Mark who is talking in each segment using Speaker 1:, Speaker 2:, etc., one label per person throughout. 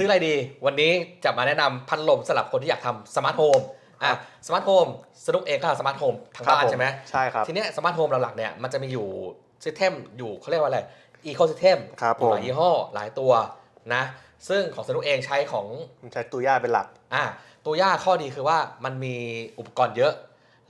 Speaker 1: ซื้ออะไรดี วันนี้จะมาแนะนำพัดลมสำหรับคนที่อยากทำสมาร์ทโฮมอะสมาร์ทโฮมสนุกเองก็ทำสมาร์ทโฮมทั้งบ้าน
Speaker 2: ครับผม
Speaker 1: ใช่ไหม
Speaker 2: ใช่ครับ
Speaker 1: ทีเนี้ยสมาร์ทโฮมหลักๆเนี่ยมันจะมีอยู่ซิสเต็มอยู่เขาเรียกว่าอะไรอีโคซิสเต็ม
Speaker 2: ครับผม
Speaker 1: หลายยี่ห้อหลายตัวนะ ซึ่งของสนุกเองใช้ของ
Speaker 2: ผมใช้ตัวย่าเป็นหลัก
Speaker 1: อะตัวย่าข้อดีคือว่ามันมีอุปกรณ์เยอะ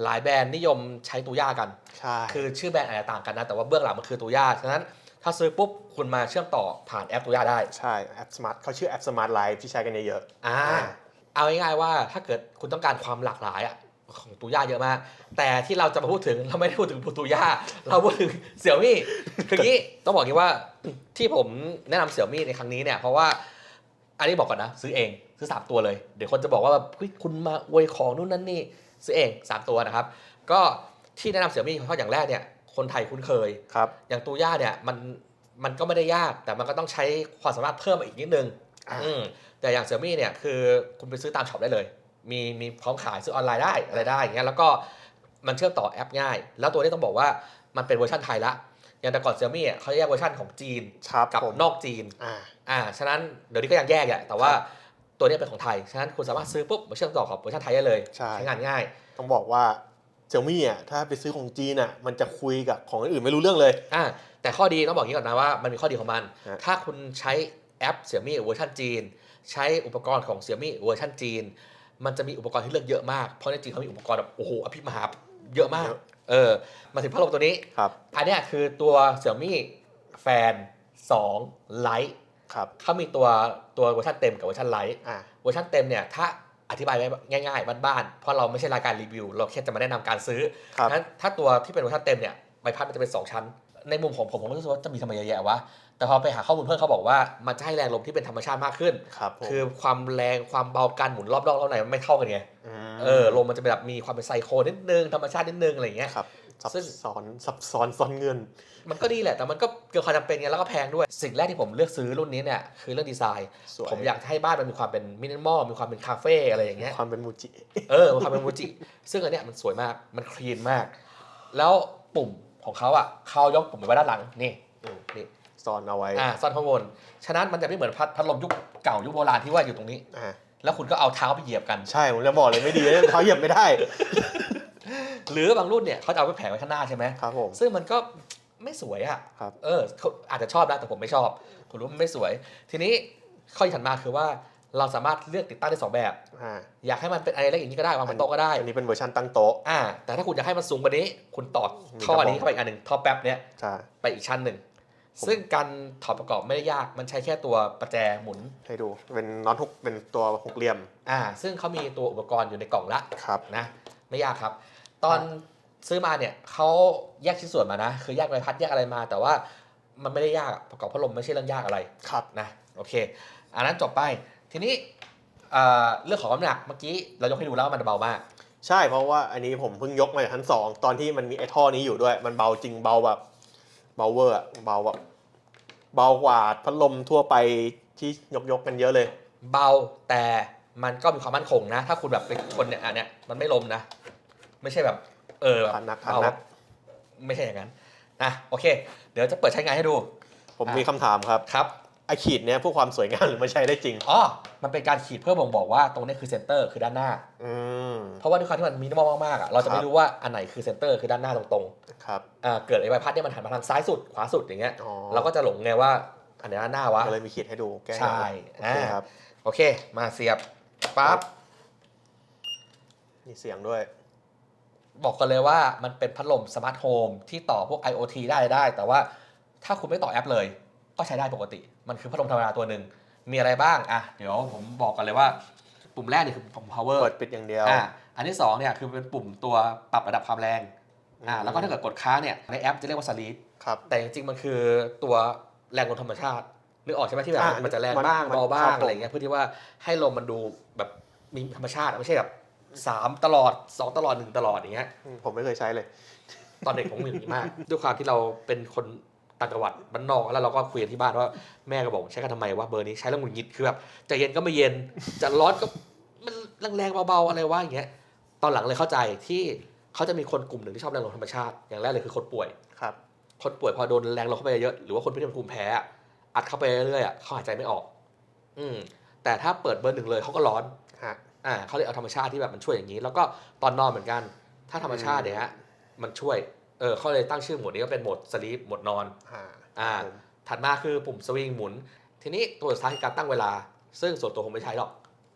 Speaker 1: หลายแบรนด์นิยมใช้ตัวย่ากัน
Speaker 2: ใช่
Speaker 1: คือชื่อแบรนด์อาจจะต่างกันนะ แต่ว่าเบื้องหลังมันคือตัวย่าฉะนั้น ถ้าซื้อปุ๊บคุณมาเชื่อมต่อผ่านแอปตัวย่าได้
Speaker 2: ใช่แอปสมาร์ทเขาชื่อแอปสมาร์ทไลฟ์ที่ใช้กันเยอะ
Speaker 1: อ่าเอาง่ายๆว่าถ้าเกิดคุณต้องการความหลากหลายอะของตัวย่าเยอะมาก แต่ที่เราจะมาพูดถึงเราไม่ได้พูดถึงตัวย่าเราพูดถึงเสี่ยวมี่คืออย่างนี้ต้องบอกอย่างนี้ว่าที่ผมแนะนำเสี่ยวมี่ในครั้งนี้เนี่ยเพราะว่าอันนี้บอกก่อนนะ ซื้อเองซื้อสามตัวเลย เดี๋ยวคนจะบอกว่าแบบเฮ้ยคุณมาอวยของนู่นนั่นนี่ซื้อเองสามตัวนะครับ ก็ที่แนะนำเสี่ยวมี่เพราะอย่างแรกเนี่ย คนไทยคุ้นเคย
Speaker 2: ๆครับ
Speaker 1: อย่างตัวย่าเนี่ยมันมันก็ไม่ได้ยาก แต่มันก็ต้องใช้ความสามารถเพิ่มมาอีกนิดนึง
Speaker 2: อ่า
Speaker 1: อืมแต่อย่างเซี่ยมี่เนี่ยคือคุณไปซื้อตามช็อปได้เลย มีมีพร้อมขายซื้อออนไลน์ได้อะไรได้อย่างเงี้ยแล้วก็มันเชื่อมต่อแอปง่าย แล้วตัวนี้ต้องบอกว่ามันเป็นเวอร์ชันไทยละอย่างแต่ก่อนเซี่ยมี่เขาจะแยกเวอร์ชันของจีน
Speaker 2: ครับ
Speaker 1: กับ
Speaker 2: ผม
Speaker 1: นอกจีน
Speaker 2: อ่า
Speaker 1: อ่าฉะนั้นเดี๋ยวนี้ก็ยังแยกแหละแต่ว่า
Speaker 2: ครับ
Speaker 1: ตัวนี้เป็นของไทย ฉะนั้นคุณสามารถซื้อปุ๊บมาเชื่อมต่อกับเวอร์ชันไทยได้เลย
Speaker 2: ใช่
Speaker 1: งานง่าย
Speaker 2: ต้องบอกว่า เซี่ยมี่อะถ้าไปซื้อของจีนอะมันจะคุยกับของอื่นไม่รู้เรื่องเลย
Speaker 1: อ่าแต่ข้อดีต้องบอกอย่างนี้ก่อนนะว่ามันมีข้อดีของมัน
Speaker 2: ฮะ
Speaker 1: ถ้าคุณใช้แอปเสี่ยมี่เวอร์ชันจีน ใช้อุปกรณ์ของเสี่ยมี่เวอร์ชันจีน มันจะมีอุปกรณ์ที่เลือกเยอะมาก เพราะในจีนเขามีอุปกรณ์แบบโอ้โหอภิมหาเยอะมาก
Speaker 2: เยอะ
Speaker 1: เออมาถึงพัดลมตัวนี้
Speaker 2: ครับ
Speaker 1: อันเนี้ยคือตัวเสี่ยมี่แฟน2 Lite
Speaker 2: ครับ
Speaker 1: เขามีตัวตัวเวอร์ชันเต็มกับเวอร์ชันไลท์
Speaker 2: อ่า
Speaker 1: เวอร์ชันเต็มเนี่ยถ้า อธิบายง่ายๆบ้านๆเพราะเราไม่ใช่รายการรีวิว เราแค่จะมาแนะนำการซื้อ
Speaker 2: ครับ
Speaker 1: งั้นถ้าตัวที่เป็นเวอร์ชันเต็มเนี่ยใบพัดมันจะเป็น 2 ชั้น ในมุมของผมผมก็รู้สึกว่าจะมีทำไมเยอะแยะวะแต่พอไปหาข้อมูลเพิ่มเขาบอกว่ามันจะให้แรงลมที่เป็นธรรมชาติมากขึ้น
Speaker 2: ครับผม
Speaker 1: คือความแรงความเบาการหมุนรอบๆรอบในมันไม่เท่ากันไง
Speaker 2: ม
Speaker 1: เออลมมันจะเป็นแบบมีความเป็นไซโคนิดนึงธรรมชาตินิดนึงอะไรอย่างเงี้ย
Speaker 2: ครับซับ
Speaker 1: ซึ่ง
Speaker 2: ซ้อนซับซ้อนซ้อนเงิน
Speaker 1: มันก็ดีแหละ แต่มันก็เกินความจำเป็นไงแล้วก็แพงด้วย สิ่งแรกที่ผมเลือกซื้อรุ่นนี้เนี่ยคือเรื่องดีไซน์
Speaker 2: สวย
Speaker 1: ผมอยากให้บ้านมันมีความเป็นมินิมอลมีความเป็นคาเฟ่อะไรอย่างเงี้ย
Speaker 2: ความเป็นมูจิ
Speaker 1: เออมันความเป็นมูจิ ซึ่งอันเนี้ยมันสวยมากมันคลีนมาก แล้วปุ่มของเขาอะเขายกปุ่มไว้ด้านหลังนี่
Speaker 2: อืม
Speaker 1: นี่
Speaker 2: ซ้อนเอาไว้
Speaker 1: อ่าซ่อนข้างบนฉะนั้นมันจะไม่เหมือนพัดพัดลมยุคเก่ายุคโบราณที่ว่าอยู่ตรงนี้
Speaker 2: อ่า
Speaker 1: แล้วคุณก็เอาเท้าไปเหยียบกัน
Speaker 2: ใช่ผมจะบอกเลยไม่ดีเลยเท้าเหยียบไม่ได้
Speaker 1: หรือบางรุ่นเนี่ยเขาจะเอาไปแผงไว้ข้างหน้าใช่ไหม
Speaker 2: ครับผม
Speaker 1: ซึ่งมันก็ไม่สวยอะ
Speaker 2: ครับ
Speaker 1: เออเขาอาจจะชอบนะแต่ผมไม่ชอบ ผมรู้ว่ามันไม่สวย ทีนี้ข้อที่ถัดมาคือว่าเราสามารถเลือกติดตั้งได้สองแบบ
Speaker 2: อ่า
Speaker 1: อยากให้มันเป็นอะไรเล็กอย่างนี้ก็ได้วางบนโต๊ะก็ได้
Speaker 2: อันนี้เป็นเวอร์ชันตั้งโต๊ะ
Speaker 1: อ่าแต่ถ้าคุณอยากให้มันสูงกว่านี้ คุณต่อ
Speaker 2: มี
Speaker 1: ท่อ
Speaker 2: ระบบ
Speaker 1: นี้เข้าไปอีกอันหนึ่งท่อแป๊บเนี้ย
Speaker 2: ใช่
Speaker 1: ไปอีกชั้นหนึ่ง
Speaker 2: ผม
Speaker 1: ซึ่งการถอดประกอบไม่ได้ยาก มันใช้แค่ตัวประแจหมุน
Speaker 2: ให้ดู เป็นน็อตหกเป็นตัวหกเหลี่ยม
Speaker 1: อ่า ซึ่งเขามีตัวอุปกรณ์อยู่ในกล่องละ
Speaker 2: ครับ
Speaker 1: นะ ไม่ยากครับ ตอนซื้อมาเนี่ยเขาแยกชิ้นส่วนมานะ คือแยกใบพัดแยกอะไรมา แต่ว่ามันไม่ได้ยากอะประกอบพัดลมไม่ใช่เรื่องยากอะไร
Speaker 2: ครับ
Speaker 1: นะ โอเค อันนั้นจบไป ทีนี้เอ่อเรื่องของน้ำหนักเมื่อกี้เรายกให้ดูแล้วว่ามันเบามาก
Speaker 2: ใช่ เพราะว่าอันนี้ผมเพิ่งยกมาจากชั้นสองตอนที่มันมีไอ้ท่อนี้อยู่ด้วย มันเบาจริงเบาแบบ เบาเวอร์อะเบาแบบเบากว่าพัดลมทั่วไปที่ยกยกๆกันเยอะเลย
Speaker 1: เบาแต่มันก็มีความมั่นคงนะ ถ้าคุณแบบไปชนเนี่ยอันเนี้ยมันไม่ล้มนะ ไม่ใช่แบบ เออแบบ
Speaker 2: พันนักพัน
Speaker 1: เบา
Speaker 2: นัก
Speaker 1: ไม่ใช่อย่างนั้นนะโอเค เดี๋ยวจะเปิดใช้งานให้ดู
Speaker 2: ผมมีคำถามครับ
Speaker 1: ครับ
Speaker 2: ไอขีดเนี้ยเพื่อความสวยงามหรือมันใช้ได้จริง
Speaker 1: อ๋อมันเป็นการขีดเพื่อบ่งบอกว่าตรงนี้คือเซนเตอร์คือด้านหน้า
Speaker 2: อืม
Speaker 1: เพราะว่าด้วยความที่มันมินิมอลมากๆอะเราจะ
Speaker 2: ครั
Speaker 1: ไม่
Speaker 2: บ
Speaker 1: รู้ว่าอันไหนคือเซนเตอร์คือด้านหน้าตรง
Speaker 2: ครับ
Speaker 1: ๆอ่าเกิดไอ้ใบพัดเนี่ยมันหันมาทางซ้ายสุดขวาสุดอย่างเงี้ย
Speaker 2: อ๋อ
Speaker 1: เราก็จะหลงไงว่าอันไหนด้านหน้าวะ
Speaker 2: ก็เลยมีขีดให้ดูแก้
Speaker 1: ใช่
Speaker 2: โอเค
Speaker 1: อ่า
Speaker 2: ครับ
Speaker 1: โอเค มาเสียบปั๊บ
Speaker 2: มีเสียงด้วย
Speaker 1: บอกกันเลยว่ามันเป็นพัดลมสมาร์ทโฮมที่ต่อพวก IoT ได้ได้ แต่ว่าถ้าคุณไม่ต่อแอปเลย ก็ใช้ได้ปกติ มันคือพัดลมธรรมดาตัวหนึ่งมีอะไรบ้างอะเดี๋ยวผมบอกกันเลยว่า ปุ่มแรกนี่คือปุ่ม power
Speaker 2: เปิดปิดอย่างเดียว
Speaker 1: อะอันที่สองเนี่ยคือเป็นปุ่มตัวปรับระดับความแรงอ่าแล้วก็ถ้าเกิดกดค้างเนี่ยในแอปจะเรียกว่า sleep
Speaker 2: ครับ
Speaker 1: แต่จริงๆมันคือตัวแรงลมธรรมชาตินึกออกใช่ไหมที่แบบ
Speaker 2: อะ
Speaker 1: มันจะแรง
Speaker 2: มัน
Speaker 1: บ้าง
Speaker 2: มัน
Speaker 1: เบาบ้า
Speaker 2: ครั
Speaker 1: ง
Speaker 2: บผม
Speaker 1: อะไรเงี้ยเพื่อที่ว่าให้ลมมันดูแบบมีธรรมชาติไม่ใช่แบบสามตลอดสองตลอดหนึ่งตลอดอย่างเงี้ย
Speaker 2: อืมผมไม่เคยใช้เลย
Speaker 1: ตอนเด็กผมมีอย่างนี้มาก ด้วยความที่เราเป็นคน ต่างจังหวัดบ้านนอกแล้วเราก็คุยกันที่บ้านว่าแม่ก็บอกใช้กันทำไมว่าเบอร์นี้ใช้แล้วหงุดหงิดคือแบบจะเย็นก็ไม่เย็นจะร้อนก็มันแรงๆเบาๆอะไรวะอย่างเงี้ยตอนหลังเลยเข้าใจที่เขาจะมีคนกลุ่มหนึ่งที่ชอบแรงลมธรรมชาติ อย่างแรกเลยคือคนป่วย
Speaker 2: ครับ
Speaker 1: คนป่วยพอโดนแรงลมเข้าไปเยอะหรือว่าคนที่เป็นภูมิแพ้อะอัดเข้าไปเรื่อยๆอะเขาหายใจไม่ออก อืมแต่ถ้าเปิดเบอร์หนึ่งเลยเขาก็ร้อน
Speaker 2: ฮะ
Speaker 1: อ่าเขาเลยเอาธรรมชาติที่แบบมันช่วยอย่างนี้ แล้วก็ตอนนอนเหมือนกัน ถ้าธรรมชาติเนี่ยฮะมันช่วย เออเขาเลยตั้งชื่อโหมดนี้ก็เป็นโหมดสลีปโหมดนอน
Speaker 2: อ่า
Speaker 1: อ่า
Speaker 2: ครับผม
Speaker 1: ถัดมาคือปุ่มสวิงหมุน ทีนี้ตัวสุดท้ายคือการตั้งเวลา ซึ่งส่วนตัวผมไม่ใช้หรอก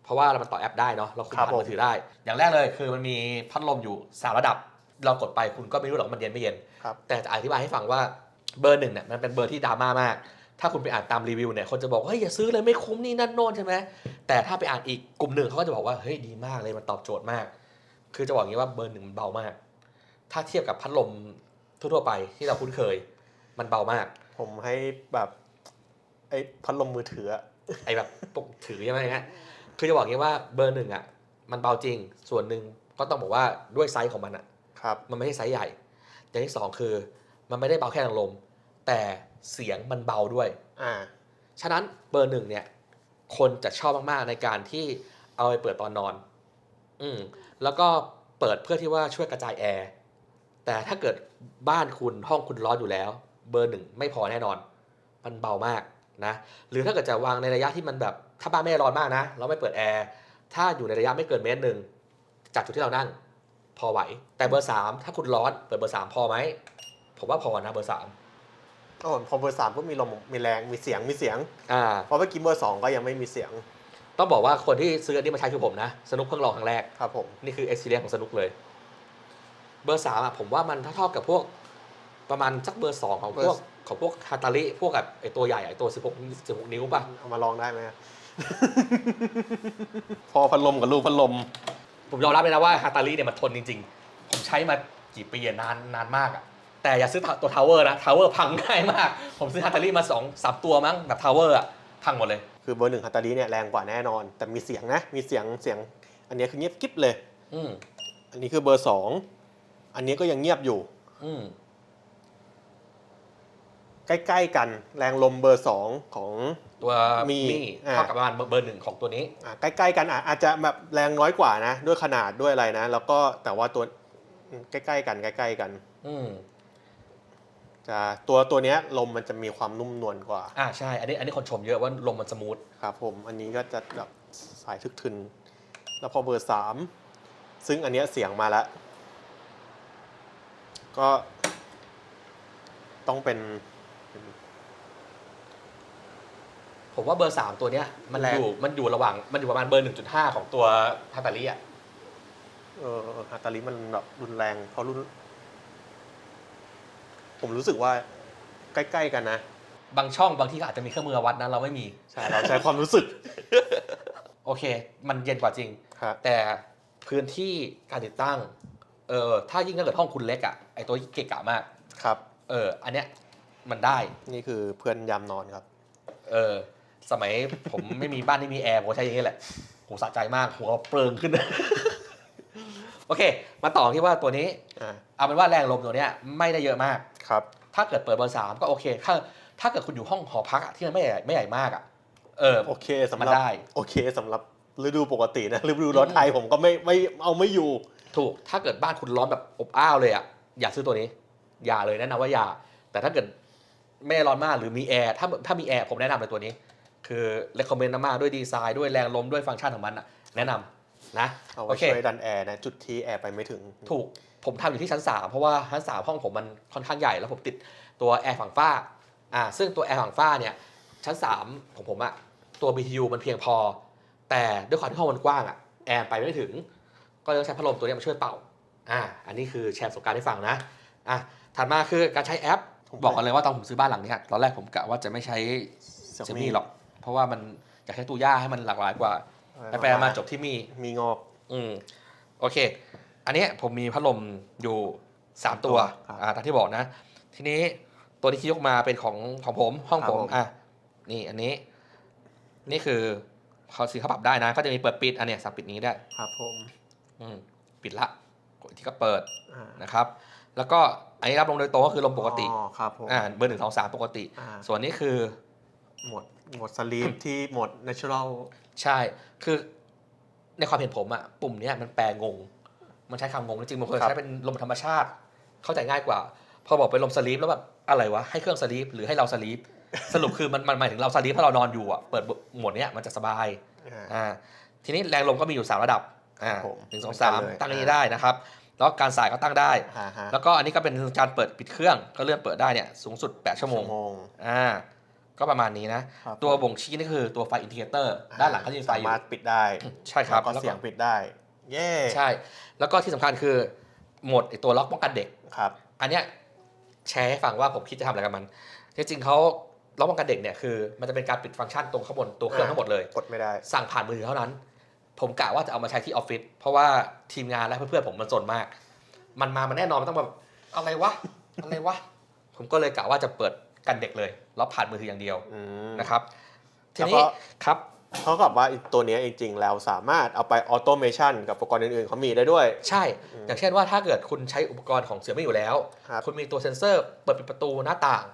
Speaker 1: เพราะว่ามันต่อแอปได้เนาะเราคุมผ่านมือถือได้ อย่างแรกเลยคือมันมีพัดลมอยู่สามระดับ เรากดไปคุณก็ไม่รู้หรอกว่ามันเย็นไม่เย็น
Speaker 2: ครับ
Speaker 1: แต่จะอธิบายให้ฟังว่าเบอร์หนึ่งเนี่ยมันเป็นเบอร์ที่ดราม่ามาก ถ้าคุณไปอ่านตามรีวิวเนี่ยคนจะบอกว่าเฮ้ยอย่าซื้อเลยไม่คุ้มนี่นั่นโน่นใช่ไหมแต่ถ้าไปอ่านอีกกลุ่มหนึ่งเขาก็จะบอกว่าเฮ้ยดีมากเลยมันตอบโจทย์มาก คือจะบอกอย่างนี้ว่าเบอร์หนึ่งมันเบามาก ถ้าเทียบกับพัดลมทั่วๆไปที่เราคุ้นเคย มันเบามาก
Speaker 2: ผมให้แบบไอ้พัดลมมือถืออะ
Speaker 1: ไอ้แบบปกถือใช่ไหมฮะคือจะบอกอย่างนี้ว่าเบอร์หนึ่งอะ มันเบาจริงส่วนหนึ่งก็ต้องบอกว่าด้วยไซส์ของมันอะ
Speaker 2: ครับ
Speaker 1: มันไม่ใช่ไซส์ใหญ่ อย่างที่สองคือ มันไม่ได้เบาแค่ทางลม แต่เสียงมันเบาด้วย
Speaker 2: อ่า
Speaker 1: ฉะนั้นเบอร์หนึ่งเนี่ย คนจะชอบมาก ๆ ในการที่เอาไปเปิดตอนนอน อืมแล้วก็เปิดเพื่อที่ว่าช่วยกระจายแอร์ แต่ถ้าเกิดบ้านคุณห้องคุณร้อนอยู่แล้ว เบอร์หนึ่งไม่พอแน่นอน มันเบามากนะหรือถ้าเกิดจะวางในระยะที่มันแบบ ถ้าบ้านไม่ได้ร้อนมากนะ เราไม่เปิดแอร์ถ้าอยู่ในระยะไม่เกินเมตรหนึ่งจากจุดที่เรานั่ง พอไหว แต่เบอร์สามถ้าคุณร้อนเปิดเบอร์สามพอไหมผมว่าพอนะเบอร์สาม
Speaker 2: โอ้พอเบอร์สามก็มีลมมีแรงมีเสียงมีเสียง
Speaker 1: อ่า
Speaker 2: เพราะเมื่อกี้เบอร์สองก็ยังไม่มีเสียง
Speaker 1: ต้องบอกว่าคนที่ซื้ออันนี้มาใช้คือผมนะสนุกเพิ่งลองครั้งแรก
Speaker 2: ครับผม
Speaker 1: นี่คือ experience ของสนุกเลย เบอร์สามอะผมว่ามันเท่าๆกับพวก ประมาณสักเบอร์สองของพวกของพวกฮาตาริพวกแบบไอตัวใหญ่ไอตัว16 16นิ้วป่ะ
Speaker 2: เอามาลองได้ไหมพอพัดลมกับลูกพัดลม
Speaker 1: ผมยอมรับเลยนะว่าฮาตาริเนี่ยมันทนจริงๆ ผมใช้มากี่ปีอะนานนานมากอะแต่อย่าซื้อตัวทาวเวอร์นะทาวเวอร์พังง่ายมาก ผมซื้อฮาตาริมาสองสามตัวมั้งแบบทาวเวอร์อะพังหมดเลย
Speaker 2: คือเบอร์หนึ่งฮัตตาลีเนี่ยแรงกว่าแน่นอน แต่มีเสียงนะมีเสียงเสียง อันนี้คือเงียบกิ๊บเลย
Speaker 1: อืม
Speaker 2: อันนี้คือเบอร์สอง อันนี้ก็ยังเงียบอยู่
Speaker 1: อืม
Speaker 2: ใกล้ๆกันแรงลมเบอร์สองของ
Speaker 1: ตัว
Speaker 2: มี
Speaker 1: มี
Speaker 2: อ่า
Speaker 1: เท่ากับประมาณเบอร์หนึ่งของตัวนี้
Speaker 2: อะใกล้ๆกันอะอาจจะแบบแรงน้อยกว่านะ ด้วยขนาดด้วยอะไรนะ แล้วก็แต่ว่าตัวอืมใกล้ๆกันใกล้ๆกัน
Speaker 1: อืม
Speaker 2: จะตัวตัวเนี้ยลมมันจะมีความนุ่มนวลกว่า
Speaker 1: อ่าใช่ อันนี้ อันนี้คนชมเยอะว่าลมมันสมูท
Speaker 2: ครับผมอันนี้ก็จะแบบสายทึกทึน แล้วพอเบอร์สามซึ่งอันเนี้ยเสียงมาแล้ว ก็ต้องเป็น
Speaker 1: ผมว่าเบอร์สามตัวเนี้ย มัน
Speaker 2: แรง
Speaker 1: อยู่มันอยู่ระหว่างมันอยู่ประมาณเบอร์หนึ่งจุดห้าของตัวฮาตาริอะ
Speaker 2: เออฮัตตาลิมันแบบรุนแรงเพราะรุ่น ผมรู้สึกว่าใกล้ๆกันนะ
Speaker 1: บางช่องบางที่ก็อาจจะมีเครื่องมือวัดนะเราไม่มี
Speaker 2: ใช่ เราใช้ความรู้สึก
Speaker 1: โอเค มันเย็นกว่าจริง
Speaker 2: ครับ
Speaker 1: แต่พื้นที่การติดตั้ง เออถ้ายิ่งถ้าเกิดห้องคุณเล็กอะไอตัวเกะกะมาก
Speaker 2: ครับ
Speaker 1: เออ อันเนี้ยมันได้
Speaker 2: นี่คือเพื่อนยามนอนครับ
Speaker 1: เออ สมัย ผมไม่มีบ้านที่มีแอร์ผมก็ใช้อย่างนี้แหละโหสะใจมากหัวเปลืองขึ้น โอเค มาต่อที่ว่าตัวนี้
Speaker 2: อ่า
Speaker 1: เอาเป็นว่าแรงลมตัวเนี้ยไม่ได้เยอะมาก
Speaker 2: ครับ
Speaker 1: ถ้าเกิดเปิดเบอร์สามก็โอเค ถ้าถ้าเกิดคุณอยู่ห้องหอพักอะที่มันไม่ใหญ่ไม่ใหญ่มากอะ เออ
Speaker 2: โอเคสำห
Speaker 1: มัน
Speaker 2: รับ
Speaker 1: ได้
Speaker 2: โอเคสำหรับฤดูปกตินะ ฤดูร้อนไทยผมก็ไม่ไม่เอาไม่อยู่
Speaker 1: ถูกถ้าเกิดบ้านคุณร้อนแบบอบอ้าวเลยอะอย่าซื้อตัวนี้ อย่าเลยแนะนำว่าอย่า แต่ถ้าเกิดไม่ร้อนมากหรือมีแอร์ถ้าถ้ามีแอร์ผมแนะนำเลยตัวนี้ คือ recommend มากๆด้วยดีไซน์ด้วยแรงลมด้วยฟังก์ชันของมันอะแนะนำนะ
Speaker 2: เอา
Speaker 1: โอ
Speaker 2: ไว้
Speaker 1: เค
Speaker 2: ช่วยดันแอร์นะจุดที่แอร์ไปไม่ถึง
Speaker 1: ถูกผมทำอยู่ที่ชั้น 3 เพราะว่าชั้น 3 ห้องผมมันค่อนข้างใหญ่ แล้วผมติดตัวแอร์ฝั่งฝ้าอ่าซึ่งตัวแอร์ฝั่งฝ้าเนี่ยชั้น 3 ของผมอะตัว BTU มันเพียงพอ แต่ด้วยความที่ห้องมันกว้างอะแอร์ไปไม่ถึง ก็เลยต้องใช้พัดลมตัวเนี้ยมาช่วยเป่าอ่าอันนี้คือแชร์ประสบการณ์ให้ฟังนะอะถัดมาคือการใช้แอปบอกกันเลยว่าตอนผมซื้อบ้านหลังเนี้ยตอนแรกผมกะว่าจะไม่ใช้เซมี่หรอก เพราะว่ามันอยากใช้ตู้ย่าให้มันหลากหลายกว่าไปไปๆมาจบที่มี
Speaker 2: มีงอก
Speaker 1: อืมโอเค อันเนี้ยผมมีพัดลมอยู่สามตัว
Speaker 2: ครับ
Speaker 1: อ่าตามที่บอกนะ ทีนี้ตัวที่ยกมาเป็นของของผมห้อง
Speaker 2: ครับ
Speaker 1: ผม
Speaker 2: ผม
Speaker 1: อะนี่อันนี้ นี่คือเขาซื้อเขาปรับได้นะ ก็จะมีเปิดปิดอันเนี้ยสั่งปิดนี้ได้
Speaker 2: ครับผม
Speaker 1: อืมปิดละกดอีกที่ก็เปิด
Speaker 2: อ่า
Speaker 1: นะครับ แล้วก็อันนี้รับลมโดยตรงก็คือลมปกติ
Speaker 2: อ๋อครับผม
Speaker 1: อ่าเบอร์หนึ่งสองสามปกติ
Speaker 2: อ่า
Speaker 1: ส่วนนี้คือ
Speaker 2: หมดหมดสลีปที่หมด natural
Speaker 1: ใช่คือในความเห็นผมอะปุ่มเนี้ยมันแปลงง มันใช้คำงงจริงๆมันควร
Speaker 2: ครับ
Speaker 1: ใช้เป็นลมธรรมชาติ เข้าใจง่ายกว่า พอบอกเป็นลมสลีปแล้วแบบอะไรวะให้เครื่องสลีปหรือให้เราสลีปสรุปคือมันมันหมายถึงเราสลีปถ้าเรานอนอยู่อะเปิดโหมดเนี้ยมันจะสบาย
Speaker 2: อ่า
Speaker 1: อ่าทีนี้แรงลมก็มีอยู่ 3 ระดับ อ่า
Speaker 2: ผม
Speaker 1: หนึ่งสอง
Speaker 2: เหมือนกั
Speaker 1: สานม
Speaker 2: เลย
Speaker 1: ตั้งนี้
Speaker 2: อ่า
Speaker 1: ได้นะครับ แล้วการสายก็ตั้งได้
Speaker 2: อ่าฮะ
Speaker 1: แล้วก็อันนี้ก็เป็นการเปิดปิดเครื่องก็เลื่อนเปิดได้เนี่ยสูงสุด 8 ชั่วโมง
Speaker 2: ชั่วโมง
Speaker 1: อ่าก็ประมาณนี้นะ
Speaker 2: ครับ
Speaker 1: ตัวบ่งชี้นี่คือตัวไฟอินดิเคเตอร์ด้านหลังเขาจะมีไฟอ
Speaker 2: สา
Speaker 1: ยู่
Speaker 2: มารถปิดได้
Speaker 1: ใช่ครับ
Speaker 2: แล้วก็
Speaker 1: แล้ว
Speaker 2: เสียงปิดได้ เย่
Speaker 1: ใช่ แล้วก็ที่สำคัญคือโหมดไอตัวล็อกป้องกันเด็ก
Speaker 2: ครับ
Speaker 1: อันเนี้ยแชร์ให้ฟังว่าผมคิดจะทำอะไรกับมัน จริงๆเขาล็อกป้องกันเด็กเนี่ยคือ มันจะเป็นการปิดฟังก์ชันตรงข้างบนตัวเครื่อง
Speaker 2: อ่า
Speaker 1: ทั้งหมดเลย
Speaker 2: กดไม่ได้
Speaker 1: สั่งผ่านมือถือเท่านั้น ผมกะว่าจะเอามาใช้ที่ออฟฟิศเพราะว่าทีมงานและเพื่อนๆผมมันสนมาก มันมามันแน่นอนมันต้องแบบอะไรวะอะไรวะผมก็เลยกะว่าจะเปิดกันเด็กเลยแล้วผ่านมือถืออย่างเดียว
Speaker 2: อืม
Speaker 1: นะครับ ที
Speaker 2: แล้ว
Speaker 1: นี้
Speaker 2: ก็
Speaker 1: ครับ
Speaker 2: เท่ากับว่าอีตัวเนี้ยจริงๆแล้วสามารถเอาไปออโตเมชันกับอุปกรณ์อื่นๆเขามีได้ด้วย
Speaker 1: ใช่ อย่างเช่นว่าถ้าเกิดคุณใช้อุปกรณ์ของเสี่ยมี่อยู่แล้ว
Speaker 2: ครับ
Speaker 1: คุณมีตัวเซ็นเซอร์เปิดปิดประตูหน้าต่าง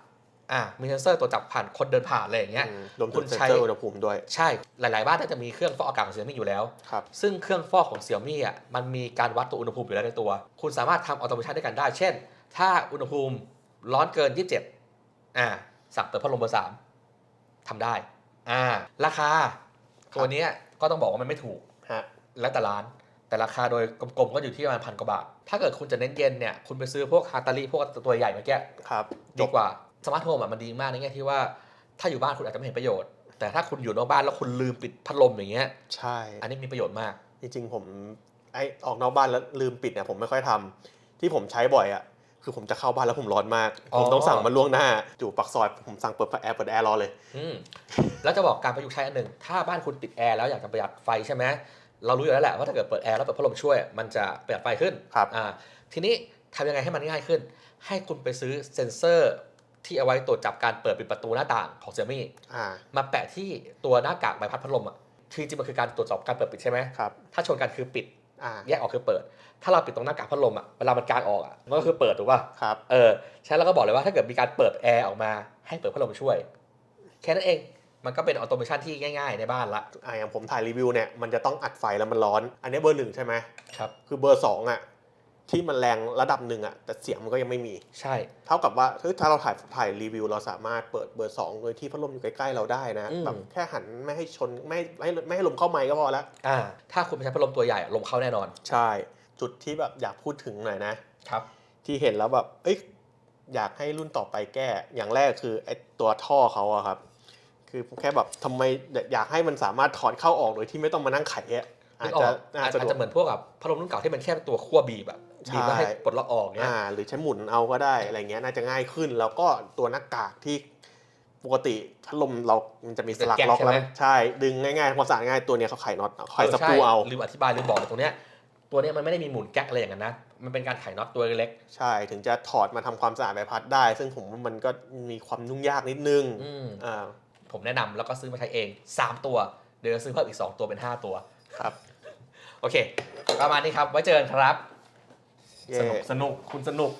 Speaker 1: อ่ามีเซ็นเซอร์ตัวจับผ่านคนเดินผ่านอะไรอย่างเงี้ย
Speaker 2: อืมรวม
Speaker 1: คุ
Speaker 2: ถึ
Speaker 1: ณ
Speaker 2: งเซ็น
Speaker 1: ใช้
Speaker 2: เซอร์อุณหภูมิด้วย
Speaker 1: ใช่ หลาย ๆ บ้านน่าจะมีเครื่องฟอกอากาศของเสี่ยมี่อยู่แล้ว
Speaker 2: ครับ
Speaker 1: ซึ่งเครื่องฟอกของเสี่ยมี่อะมันมีการวัดตัวอุณหภูมิอยู่แล้วในตัว คุณสามารถทำออโตเมชันด้วยกันได้ เช่น ถ้าอุณหภูมิร้อนเกิน 27อ่าสั่งเปิดพัดลมเบอร์3ทำได้อ่าราคา ตัวเนี้ยก็ต้องบอกว่ามันไม่ถูก
Speaker 2: ฮะ
Speaker 1: แล้วแต่ร้านแต่ราคาโดยกลมๆ ก็อยู่ที่ประมาณพันกว่าบาท ถ้าเกิดคุณจะเน้นเย็นเนี่ย คุณไปซื้อพวกฮาตาลีพวกตัวใหญ่เมื่อกี้
Speaker 2: ครับ
Speaker 1: ดีกว่า สมาร์ทโฮมอะมันดีมากในแง่ที่ว่าถ้าอยู่บ้านคุณอาจจะไม่เห็นประโยชน์ แต่ถ้าคุณอยู่นอกบ้านแล้วคุณลืมปิดพัดลมอย่างเงี้ย
Speaker 2: ใช่
Speaker 1: อันนี้มีประโยชน์มาก
Speaker 2: จริงๆผมไอออกนอกบ้านแล้วลืมปิดเนี่ยผมไม่ค่อยทำที่ผมใช้บ่อยอะคือผมจะเข้าบ้านแล้วผมร้อนมาก
Speaker 1: อ๋อ
Speaker 2: ผมต้องสั่งมาล่วงหน้าอยู่ปักซอย ผมสั่งเปิดแอร์เปิดแอร์รอเลย
Speaker 1: อืมแล้วจะบอกการประยุกต์ใช้อันหนึ่งถ้าบ้านคุณติดแอร์แล้วอยากจะประหยัดไฟใช่ไหมเรารู้อยู่แล้วแหละว่าถ้าเกิดเปิดแอร์แล้วเปิดพัดลมช่วย มันจะประหยัดไฟขึ้น
Speaker 2: ครับ
Speaker 1: อ่าทีนี้ทำยังไงให้มันง่ายขึ้น ให้คุณไปซื้อเซ็นเซอร์ ที่เอาไว้ตรวจจับการเปิดปิดประตูหน้าต่างของเซี่ยมี่
Speaker 2: อ่า
Speaker 1: มาแปะที่ตัวหน้ากากใบพัดพัดลมอะคือจริงๆมันคือการตรวจสอบการเปิดปิดใช่ไหม
Speaker 2: ครับ
Speaker 1: ถ้าชนกันคือปิด
Speaker 2: อ่า
Speaker 1: แยกออกคือเปิด ถ้าเราปิดตรงหน้ากากพัดลมอะเวลามันกางออกอะมันก็คือเปิดถูกป่ะ
Speaker 2: ครับ
Speaker 1: เออใช่แล้วก็บอกเลยว่าถ้าเกิดมีการเปิดแอร์ออกมาให้เปิดพัดลมช่วย แค่นั้นเองมันก็เป็นออโตเมชันที่ง่ายๆในบ้านละ
Speaker 2: อ่าอย่างผมถ่ายรีวิวเนี่ยมันจะต้องอัดไฟแล้วมันร้อน อันนี้เบอร์หนึ่งใช่ไหม
Speaker 1: ครับ
Speaker 2: คือเบอร์สองอะ ที่มันแรงระดับหนึ่งอะแต่เสียงมันก็ยังไม่มี
Speaker 1: ใช่
Speaker 2: เท่ากับว่าเฮ้ยถ้าเราถ่ายถ่ายรีวิว เราสามารถเปิดเบอร์สองโดยที่พัดลมอยู่ใกล้ๆเราได้นะ
Speaker 1: อืม
Speaker 2: แบบแค่หันไม่ให้ชนไม่ไม่ให้ไม่ให้ลมเข้าไมค์ก็พอแล้ว
Speaker 1: อ่า ถ้าคุณไปใช้พัดลมตัวใหญ่อะลมเข้าแน่นอน
Speaker 2: ใช่ จุดที่แบบอยากพูดถึงหน่อยนะ
Speaker 1: ครับ
Speaker 2: ที่เห็นแล้วแบบเอ้ยอยากให้รุ่นต่อไปแก้ อย่างแรกคือไอ้ตัวท่อเขาอะครับ คือแค่แบบทำไมอยากให้มันสามารถถอดเข้าออกโดยที่ไม่ต้องมานั่งไขอะอา
Speaker 1: นึ
Speaker 2: จ
Speaker 1: กอ
Speaker 2: จะ
Speaker 1: อกอา
Speaker 2: อา
Speaker 1: จ
Speaker 2: จจะ
Speaker 1: จะเหมือนพวกแบบพัดลมรุ่นเก่าที่มันแค่ตัวขั้วบีบแบ บบีบแล้วให้
Speaker 2: ใช่
Speaker 1: ปลดล็อกออกเนี้ย
Speaker 2: อ่าหรือใช้หมุนเอาก็ได้อะไรเงี้ยน่าจะง่ายขึ้น แล้วก็ตัวหน้ากากที่ปกติพัดลมเรามันจะมีสลักล็อกแล้วใช่ ดึงง่ายๆความสะอาดง่ายตัวเนี้ยเขาไขน็อตเอาไขสกรูเอา
Speaker 1: ลืมอธิบายลืมบอกเลยตรงเนี้ยตัวเนี้ยมันไม่ได้มีหมุนแก๊กอะไรอย่างนั้นนะ มันเป็นการไขน็อตตัวเล็ก
Speaker 2: ใช่ ถึงจะถอดมาทำความสะอาดใบพัดได้ ซึ่งผมว่ามันก็มีความยุ่งยากนิดนึง
Speaker 1: ๆอืม
Speaker 2: อ่า
Speaker 1: ผมแนะนำแล้วก็ซื้อมาใช้เอง 3 ตัว เดี๋ยวจะซื้อเพิ่มอีก 2 ตัวเป็น 5 ตัว
Speaker 2: ครับ
Speaker 1: โอเค ประมาณนี้ครับ ไว้เจอกันครับ
Speaker 2: เย่
Speaker 1: สนุกสนุกคุณสนุก